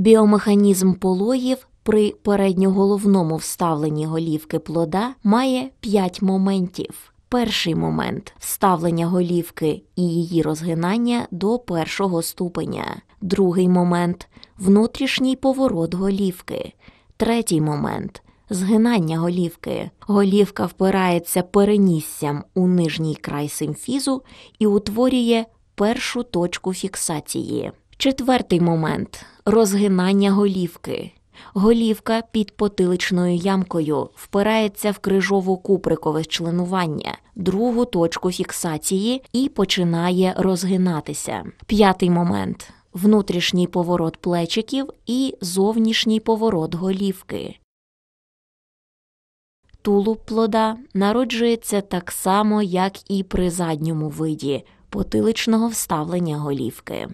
Біомеханізм пологів при передньоголовному вставленні голівки плода має 5 моментів. Перший момент вставлення голівки і її розгинання до першого ступеня. Другий момент внутрішній поворот голівки. Третій момент згинання голівки. Голівка впирається переніссям у нижній край симфізу і утворює першу точку фіксації. Четвертий момент розгинання голівки. Голівка під потиличною ямкою впирається в крижову куприкове членування, другу точку фіксації і починає розгинатися. П'ятий момент внутрішній поворот плечиків і зовнішній поворот голівки. Тулуб плода народжується так само, як і при задньому виді потиличного вставлення голівки.